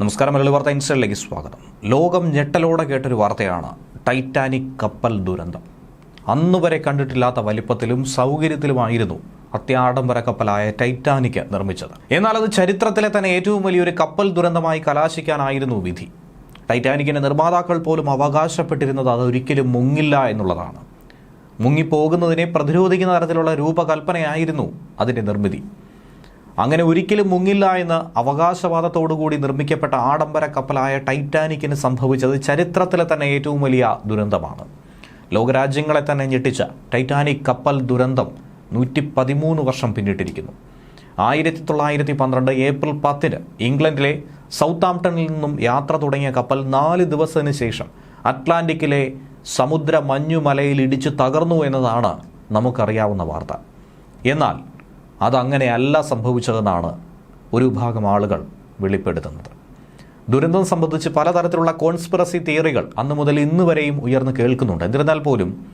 നമസ്കാരം മലയാളി വാർത്ത ഇൻസ്റ്റലിലേക്ക് സ്വാഗതം. ലോകം ഞെട്ടലോടെ കേട്ടൊരു വാർത്തയാണ് ടൈറ്റാനിക് കപ്പൽ ദുരന്തം. അന്ന് വരെ കണ്ടിട്ടില്ലാത്ത വലിപ്പത്തിലും സൗകര്യത്തിലുമായിരുന്നു അത്യാഡംബര കപ്പലായ ടൈറ്റാനിക് നിർമ്മിച്ചത്. എന്നാൽ അത് ചരിത്രത്തിലെ തന്നെ ഏറ്റവും വലിയൊരു കപ്പൽ ദുരന്തമായി കലാശിക്കാനായിരുന്നു വിധി. ടൈറ്റാനിക്കിന്റെ നിർമ്മാതാക്കൾ പോലും അവകാശപ്പെട്ടിരുന്നത് അതൊരിക്കലും മുങ്ങില്ല എന്നുള്ളതാണ്. മുങ്ങിപ്പോകുന്നതിനെ പ്രതിരോധിക്കുന്ന തരത്തിലുള്ള രൂപകൽപ്പനയായിരുന്നു അതിന്റെ നിർമ്മിതി. അങ്ങനെ ഒരിക്കലും മുങ്ങില്ല എന്ന് അവകാശവാദത്തോടുകൂടി നിർമ്മിക്കപ്പെട്ട ആഡംബര കപ്പലായ ടൈറ്റാനിക്കിന് സംഭവിച്ചത് ചരിത്രത്തിലെ തന്നെ ഏറ്റവും വലിയ ദുരന്തമാണ്. ലോകരാജ്യങ്ങളെ തന്നെ ഞെട്ടിച്ച ടൈറ്റാനിക് കപ്പൽ ദുരന്തം നൂറ്റി പതിമൂന്ന് വർഷം പിന്നിട്ടിരിക്കുന്നു. ആയിരത്തി തൊള്ളായിരത്തി പന്ത്രണ്ട് ഏപ്രിൽ പത്തിന് ഇംഗ്ലണ്ടിലെ സൗത്ത് ആംപ്ടണിൽ നിന്നും യാത്ര തുടങ്ങിയ കപ്പൽ നാല് ദിവസത്തിന് ശേഷം അറ്റ്ലാന്റിക്കിലെ സമുദ്ര മഞ്ഞുമലയിൽ ഇടിച്ചു തകർന്നു എന്നതാണ് നമുക്കറിയാവുന്ന വാർത്ത. എന്നാൽ അതങ്ങനെയല്ല സംഭവിച്ചതെന്നാണ് ഒരു വിഭാഗം ആളുകൾ വെളിപ്പെടുത്തുന്നത്. ദുരന്തം സംബന്ധിച്ച് പലതരത്തിലുള്ള കോൺസ്പിറസി തിയറികൾ അന്ന് മുതൽ ഇന്ന് വരെയും ഉയർന്നു കേൾക്കുന്നുണ്ട്. എന്നിരുന്നാൽ പോലും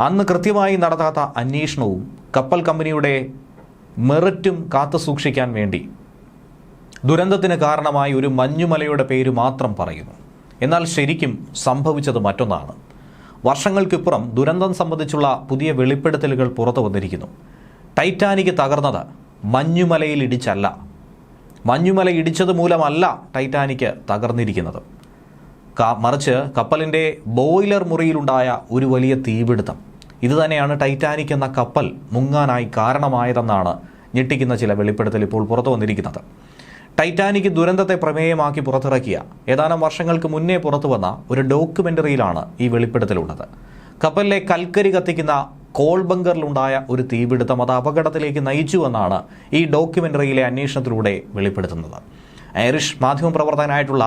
അന്ന് കൃത്യമായി നടത്താത്ത അന്വേഷണവും കപ്പൽ കമ്പനിയുടെ മെറിറ്റും കാത്തു സൂക്ഷിക്കാൻ വേണ്ടി ദുരന്തത്തിന് കാരണമായി ഒരു മഞ്ഞുമലയുടെ പേര് മാത്രം പറയുന്നു. എന്നാൽ ശരിക്കും സംഭവിച്ചത് മറ്റൊന്നാണ്. വർഷങ്ങൾക്കിപ്പുറം ദുരന്തം സംബന്ധിച്ചുള്ള പുതിയ വെളിപ്പെടുത്തലുകൾ പുറത്തു വന്നിരിക്കുന്നു. ടൈറ്റാനിക് തകർന്നത് മഞ്ഞുമലയിൽ ഇടിച്ചല്ല. മഞ്ഞുമല ഇടിച്ചത് മൂലമല്ല ടൈറ്റാനിക് തകർന്നിരിക്കുന്നത്. മറിച്ച് കപ്പലിന്റെ ബോയിലർ മുറിയിലുണ്ടായ ഒരു വലിയ തീപിടുത്തം. ഇതുതന്നെയാണ് ടൈറ്റാനിക് എന്ന കപ്പൽ മുങ്ങാനായി കാരണമായതെന്നാണ് ഞെട്ടിക്കുന്ന ചില വെളിപ്പെടുത്തൽ ഇപ്പോൾ പുറത്തു വന്നിരിക്കുന്നത്. ടൈറ്റാനിക് ദുരന്തത്തെ പ്രമേയമാക്കി പുറത്തിറക്കിയ ഏതാനും വർഷങ്ങൾക്ക് മുന്നേ പുറത്തു വന്ന ഒരു ഡോക്യുമെന്ററിയിലാണ് ഈ വെളിപ്പെടുത്തലുള്ളത്. കപ്പലിലെ കൽക്കരി കത്തിക്കുന്ന കോൾ ബങ്കറിലുണ്ടായ ഒരു തീപിടുത്തം അത് അപകടത്തിലേക്ക് നയിച്ചുവെന്നാണ് ഈ ഡോക്യുമെന്ററിയിലെ അന്വേഷണത്തിലൂടെ വെളിപ്പെടുത്തുന്നത്. ഐറിഷ് മാധ്യമപ്രവർത്തകനായിട്ടുള്ള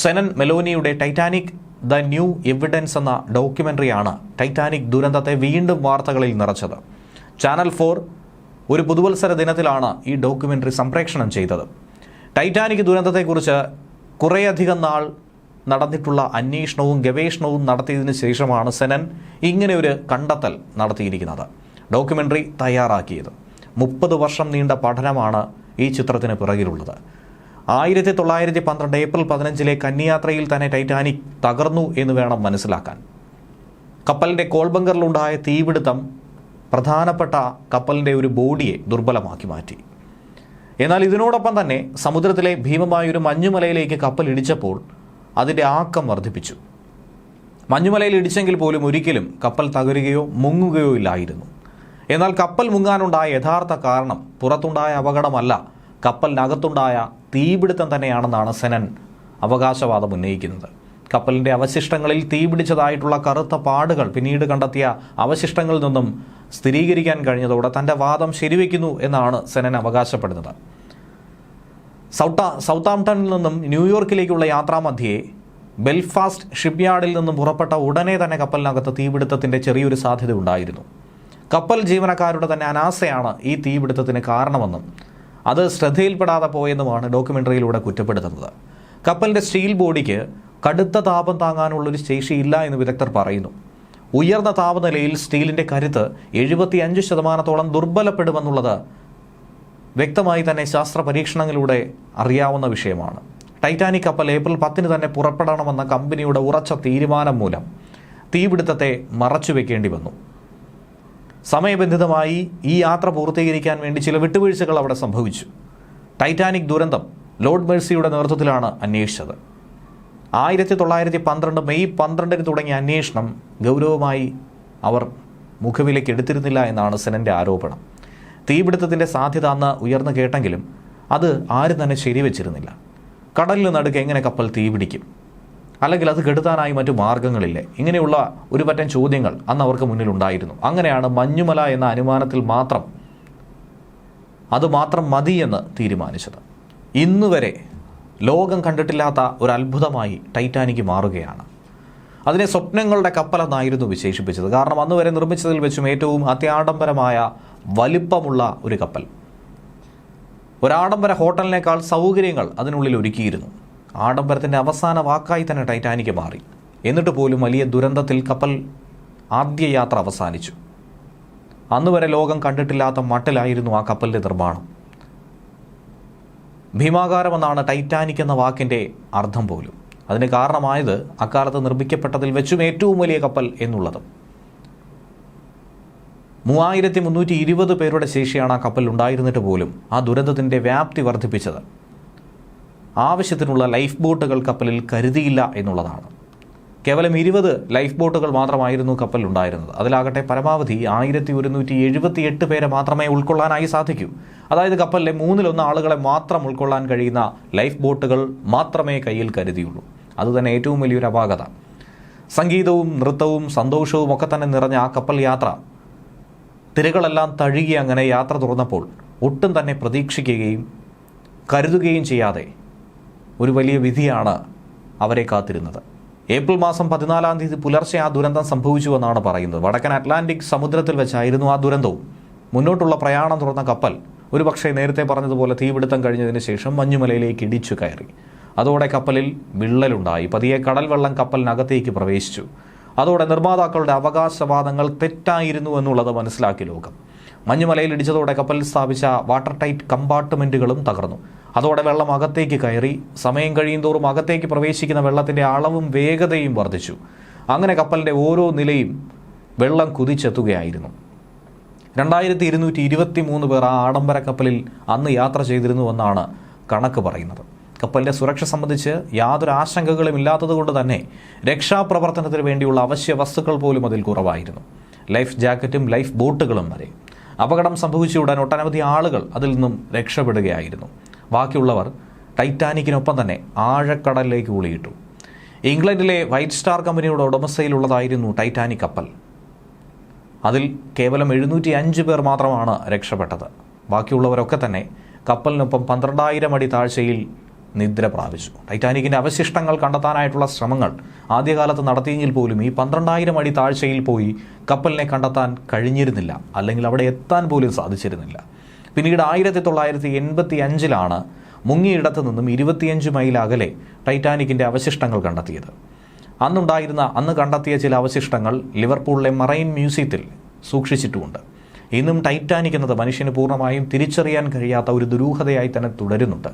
സെനൻ മെലോനിയുടെ ടൈറ്റാനിക് ദ ന്യൂ എവിഡൻസ് എന്ന ഡോക്യുമെന്ററിയാണ് ടൈറ്റാനിക് ദുരന്തത്തെ വീണ്ടും വാർത്തകളിൽ നിറച്ചത്. ചാനൽ ഫോർ ഒരു പുതുവത്സര ദിനത്തിലാണ് ഈ ഡോക്യുമെന്ററി സംപ്രേഷണം ചെയ്തത്. ടൈറ്റാനിക് ദുരന്തത്തെക്കുറിച്ച് കുറേയധികം നാൾ നടന്നിട്ടുള്ള അന്വേഷണവും ഗവേഷണവും നടത്തിയതിന് ശേഷമാണ് സെനൻ ഇങ്ങനെ ഒരു കണ്ടെത്തൽ നടത്തിയിരിക്കുന്നത്. ഡോക്യുമെന്ററി തയ്യാറാക്കിയത്. മുപ്പത് വർഷം നീണ്ട പഠനമാണ് ഈ ചിത്രത്തിന് പിറകിലുള്ളത്. ആയിരത്തി തൊള്ളായിരത്തി പന്ത്രണ്ട് ഏപ്രിൽ പതിനഞ്ചിലെ കന്യാത്രയിൽ തന്നെ ടൈറ്റാനിക് തകർന്നു എന്ന് വേണം മനസ്സിലാക്കാൻ. കപ്പലിന്റെ കോൾബങ്കറിലുണ്ടായ തീപിടുത്തം പ്രധാനപ്പെട്ട കപ്പലിന്റെ ഒരു ബോഡിയെ ദുർബലമാക്കി മാറ്റി. എന്നാൽ ഇതിനോടൊപ്പം തന്നെ സമുദ്രത്തിലെ ഭീമമായൊരു മഞ്ഞുമലയിലേക്ക് കപ്പൽ ഇടിച്ചപ്പോൾ അതിന്റെ ആക്കം വർദ്ധിപ്പിച്ചു. മഞ്ഞുമലയിൽ ഇടിച്ചെങ്കിൽ പോലും ഒരിക്കലും കപ്പൽ തകരുകയോ മുങ്ങുകയോ ഇല്ലായിരുന്നു. എന്നാൽ കപ്പൽ മുങ്ങാനുണ്ടായ യഥാർത്ഥ കാരണം പുറത്തുണ്ടായ അപകടമല്ല കപ്പലിനകത്തുണ്ടായ തീപിടുത്തം തന്നെയാണെന്നാണ് സെനൻ അവകാശവാദം ഉന്നയിക്കുന്നത്. കപ്പലിന്റെ അവശിഷ്ടങ്ങളിൽ തീപിടിച്ചതായിട്ടുള്ള കറുത്ത പാടുകൾ പിന്നീട് കണ്ടെത്തിയ അവശിഷ്ടങ്ങളിൽ നിന്നും സ്ഥിരീകരിക്കാൻ കഴിഞ്ഞതോടെ തന്റെ വാദം ശരിവെക്കുന്നു എന്നാണ് സെനൻ അവകാശപ്പെടുന്നത്. സൗട്ട സൗത്താംപ്ടണിൽ നിന്നും ന്യൂയോർക്കിലേക്കുള്ള യാത്രാമധ്യേ ബെൽഫാസ്റ്റ് ഷിപ്പ്യാർഡിൽ നിന്നും പുറപ്പെട്ട ഉടനെ തന്നെ കപ്പലിനകത്ത് തീപിടുത്തത്തിന്റെ ചെറിയൊരു സാധ്യത ഉണ്ടായിരുന്നു. കപ്പൽ ജീവനക്കാരുടെ തന്നെ അനാസയാണ് ഈ തീപിടുത്തത്തിന് കാരണമെന്നും അത് ശ്രദ്ധയിൽപ്പെടാതെ പോയെന്നുമാണ് ഡോക്യുമെന്ററിയിലൂടെ കുറ്റപ്പെടുത്തുന്നത്. കപ്പലിന്റെ സ്റ്റീൽ ബോഡിക്ക് കടുത്ത താപം താങ്ങാനുള്ളൊരു ശേഷിയില്ല എന്ന് വിദഗ്ധർ പറയുന്നു. ഉയർന്ന താപനിലയിൽ സ്റ്റീലിന്റെ കരുത്ത് എഴുപത്തിയഞ്ച് ശതമാനത്തോളം ദുർബലപ്പെടുമെന്നുള്ളത് വ്യക്തമായി തന്നെ ശാസ്ത്ര പരീക്ഷണങ്ങളിലൂടെ അറിയാവുന്ന വിഷയമാണ്. ടൈറ്റാനിക് കപ്പൽ ഏപ്രിൽ പത്തിന് തന്നെ പുറപ്പെടണമെന്ന കമ്പനിയുടെ ഉറച്ച തീരുമാനം മൂലം തീപിടുത്തത്തെ മറച്ചുവെക്കേണ്ടി വന്നു. സമയബന്ധിതമായി ഈ യാത്ര പൂർത്തീകരിക്കാൻ വേണ്ടി ചില വിട്ടുവീഴ്ചകൾ അവിടെ സംഭവിച്ചു. ടൈറ്റാനിക് ദുരന്തം ലോർഡ് മേഴ്സിയുടെ നേതൃത്വത്തിലാണ് അന്വേഷിച്ചത്. ആയിരത്തി തൊള്ളായിരത്തി പന്ത്രണ്ട് മെയ് പന്ത്രണ്ടിന് തുടങ്ങിയ അന്വേഷണം ഗൗരവമായി അവർ മുഖവിലേക്ക് എടുത്തിരുന്നില്ല എന്നാണ് സെനന്റെ ആരോപണം. തീപിടുത്തത്തിന്റെ സാധ്യത അന്ന് ഉയർന്നു കേട്ടെങ്കിലും അത് ആരും തന്നെ ശരിവെച്ചിരുന്നില്ല. കടലിൽ നടുക്ക് എങ്ങനെ കപ്പൽ തീപിടിക്കും? അല്ലെങ്കിൽ അത് കെടുത്താനായി മറ്റു മാർഗങ്ങളില്ലേ ഇങ്ങനെയുള്ള ഒരു പറ്റം ചോദ്യങ്ങൾ അന്ന് അവർക്ക് മുന്നിലുണ്ടായിരുന്നു. അങ്ങനെയാണ് മഞ്ഞുമല എന്ന അനുമാനത്തിൽ മാത്രം അത് മാത്രം മതി എന്ന് തീരുമാനിച്ചത്. ഇന്നുവരെ ലോകം കണ്ടിട്ടില്ലാത്ത ഒരു അത്ഭുതമായി ടൈറ്റാനിക് മാറുകയാണ്. അതിനെ സ്വപ്നങ്ങളുടെ കപ്പലെന്നായിരുന്നു വിശേഷിപ്പിച്ചത്. കാരണം അന്ന് വരെ നിർമ്മിച്ചതിൽ വെച്ചും ഏറ്റവും അത്യാഡംബരമായ വലിപ്പമുള്ള ഒരു കപ്പൽ. ഒരാഡംബര ഹോട്ടലിനേക്കാൾ സൗകര്യങ്ങൾ അതിനുള്ളിൽ ഒരുക്കിയിരുന്നു. ആഡംബരത്തിന്റെ അവസാന വാക്കായി തന്നെ ടൈറ്റാനിക് മാറി. എന്നിട്ട് പോലും വലിയ ദുരന്തത്തിൽ കപ്പൽ ആദ്യ യാത്ര അവസാനിച്ചു. അന്ന് വരെ ലോകം കണ്ടിട്ടില്ലാത്ത മട്ടിലായിരുന്നു ആ കപ്പലിന്റെ നിർമ്മാണം. ഭീമാകാരമെന്നാണ് ടൈറ്റാനിക് എന്ന വാക്കിന്റെ അർത്ഥം പോലും. അതിന് കാരണമായത് അക്കാലത്ത് നിർമ്മിക്കപ്പെട്ടതിൽ വെച്ചും ഏറ്റവും വലിയ കപ്പൽ എന്നുള്ളതും. മൂവായിരത്തി മുന്നൂറ്റി ഇരുപത് പേരുടെ ശേഷിയാണ് ആ കപ്പൽ ഉണ്ടായിരുന്നിട്ട് പോലും ആ ദുരന്തത്തിന്റെ വ്യാപ്തി വർദ്ധിപ്പിച്ചത്. ആവശ്യത്തിനുള്ള ലൈഫ് ബോട്ടുകൾ കപ്പലിൽ കരുതിയില്ല എന്നുള്ളതാണ്. കേവലം ഇരുപത് ലൈഫ് ബോട്ടുകൾ മാത്രമായിരുന്നു കപ്പലിൽ ഉണ്ടായിരുന്നത്. അതിലാകട്ടെ പരമാവധി ആയിരത്തി ഒരുന്നൂറ്റി എഴുപത്തി എട്ട് പേരെ മാത്രമേ ഉൾക്കൊള്ളാനായി സാധിക്കൂ. അതായത് കപ്പലിലെ മൂന്നിലൊന്ന് ആളുകളെ മാത്രം ഉൾക്കൊള്ളാൻ കഴിയുന്ന ലൈഫ് ബോട്ടുകൾ മാത്രമേ കയ്യിൽ കരുതിയുള്ളൂ. അതുതന്നെ ഏറ്റവും വലിയൊരു അപാകത. സംഗീതവും നൃത്തവും സന്തോഷവും ഒക്കെ തന്നെ നിറഞ്ഞ ആ കപ്പൽ യാത്ര. തിരകളെല്ലാം തഴുകി അങ്ങനെ യാത്ര തുറന്നപ്പോൾ ഒട്ടും തന്നെ പ്രതീക്ഷിക്കുകയും കരുതുകയും ചെയ്യാതെ ഒരു വലിയ വിധിയാണ് അവരെ കാത്തിരുന്നത്. ഏപ്രിൽ മാസം പതിനാലാം തീയതി പുലർച്ചെ ആ ദുരന്തം സംഭവിച്ചു എന്നാണ് പറയുന്നത്. വടക്കൻ അറ്റ്ലാന്റിക് സമുദ്രത്തിൽ വെച്ചായിരുന്നു ആ ദുരന്തവും. മുന്നോട്ടുള്ള പ്രയാണം തുറന്ന കപ്പൽ ഒരു പക്ഷേ നേരത്തെ പറഞ്ഞതുപോലെ തീപിടുത്തം കഴിഞ്ഞതിന് ശേഷം മഞ്ഞുമലയിലേക്ക് ഇടിച്ചു കയറി. അതോടെ കപ്പലിൽ വിള്ളലുണ്ടായി. പതിയെ കടൽ വെള്ളം കപ്പലിനകത്തേക്ക് പ്രവേശിച്ചു. അതോടെ നിർമ്മാതാക്കളുടെ അവകാശവാദങ്ങൾ തെറ്റായിരുന്നു എന്നുള്ളത് മനസ്സിലാക്കി ലോകം. മഞ്ഞുമലയിൽ ഇടിച്ചതോടെ കപ്പലിൽ സ്ഥാപിച്ച വാട്ടർ ടൈറ്റ് കമ്പാർട്ട്മെന്റുകളും തകർന്നു. അതോടെ വെള്ളം അകത്തേക്ക് കയറി സമയം കഴിയുന്തോറും അകത്തേക്ക് പ്രവേശിക്കുന്ന വെള്ളത്തിന്റെ അളവും വേഗതയും വർദ്ധിച്ചു. അങ്ങനെ കപ്പലിന്റെ ഓരോ നിലയും വെള്ളം കുതിച്ചെത്തുകയായിരുന്നു. രണ്ടായിരത്തി ഇരുന്നൂറ്റി ഇരുപത്തി മൂന്ന് പേർ ആ ആഡംബര കപ്പലിൽ അന്ന് യാത്ര ചെയ്തിരുന്നുവെന്നാണ് കണക്ക് പറയുന്നത്. കപ്പലിന്റെ സുരക്ഷ സംബന്ധിച്ച് യാതൊരു ആശങ്കകളും ഇല്ലാത്തതുകൊണ്ട് തന്നെ രക്ഷാപ്രവർത്തനത്തിന് വേണ്ടിയുള്ള അവശ്യ വസ്തുക്കൾ പോലും അതിൽ കുറവായിരുന്നു. ലൈഫ് ജാക്കറ്റും ലൈഫ് ബോട്ടുകളും വരെ. അപകടം സംഭവിച്ച ഉടൻ ഒട്ടനവധി ആളുകൾ അതിൽ നിന്നും രക്ഷപ്പെടുകയായിരുന്നു. ബാക്കിയുള്ളവർ ടൈറ്റാനിക്കിനൊപ്പം തന്നെ ആഴക്കടലിലേക്ക് ഊളിയിട്ടു. ഇംഗ്ലണ്ടിലെ വൈറ്റ് സ്റ്റാർ കമ്പനിയുടെ ഉടമസ്ഥയിലുള്ളതായിരുന്നു ടൈറ്റാനിക് കപ്പൽ. അതിൽ കേവലം എഴുന്നൂറ്റി അഞ്ച് പേർ മാത്രമാണ് രക്ഷപ്പെട്ടത്. ബാക്കിയുള്ളവരൊക്കെ തന്നെ കപ്പലിനൊപ്പം പന്ത്രണ്ടായിരം അടി താഴ്ചയിൽ നിദ്ര പ്രാപിച്ചു. ടൈറ്റാനിക്കിന്റെ അവശിഷ്ടങ്ങൾ കണ്ടെത്താനായിട്ടുള്ള ശ്രമങ്ങൾ ആദ്യകാലത്ത് നടത്തിയെങ്കിൽ പോലും ഈ പന്ത്രണ്ടായിരം അടി താഴ്ചയിൽ പോയി കപ്പലിനെ കണ്ടെത്താൻ കഴിഞ്ഞിരുന്നില്ല. അല്ലെങ്കിൽ അവിടെ എത്താൻ പോലും സാധിച്ചിരുന്നില്ല. പിന്നീട് ആയിരത്തി തൊള്ളായിരത്തി എൺപത്തി അഞ്ചിലാണ് മുങ്ങിയിടത്ത് നിന്നും ഇരുപത്തിയഞ്ച് മൈൽ അകലെ ടൈറ്റാനിക്കിന്റെ അവശിഷ്ടങ്ങൾ കണ്ടെത്തിയത്. അന്നുണ്ടായിരുന്ന അന്ന് കണ്ടെത്തിയ ചില അവശിഷ്ടങ്ങൾ ലിവർപൂളിലെ മറൈൻ മ്യൂസിയത്തിൽ സൂക്ഷിച്ചിട്ടുമുണ്ട്. ഇന്നും ടൈറ്റാനിക് എന്നത് മനുഷ്യന് പൂർണമായും തിരിച്ചറിയാൻ കഴിയാത്ത ഒരു ദുരൂഹതയായി തന്നെ തുടരുന്നുണ്ട്.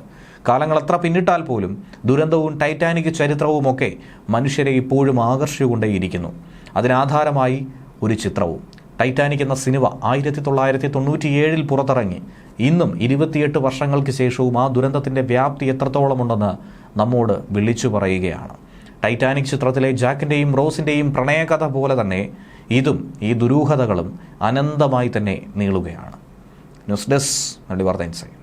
കാലങ്ങൾ എത്ര പിന്നിട്ടാൽ പോലും ദുരന്തവും ടൈറ്റാനിക് ചരിത്രവും ഒക്കെ മനുഷ്യരെ ഇപ്പോഴും ആകർഷിച്ചുകൊണ്ടേയിരിക്കുന്നു. അതിനാധാരമായി ഒരു ചിത്രവും. ടൈറ്റാനിക് എന്ന സിനിമ ആയിരത്തി തൊള്ളായിരത്തി തൊണ്ണൂറ്റിയേഴിൽ പുറത്തിറങ്ങി. ഇന്നും ഇരുപത്തിയെട്ട് വർഷങ്ങൾക്ക് ശേഷവും ആ ദുരന്തത്തിന്റെ വ്യാപ്തി എത്രത്തോളമുണ്ടെന്ന് നമ്മോട് വിളിച്ചു പറയുകയാണ്. ടൈറ്റാനിക് ചിത്രത്തിലെ ജാക്കിന്റെയും റോസിന്റെയും പ്രണയകഥ പോലെ തന്നെ ഇതും ഈ ദുരൂഹതകളും അനന്തമായി തന്നെ നീളുകയാണ്. ന്യൂസ് ഡെസ്ക് നടി വാർത്ത ഇൻസൈഡ്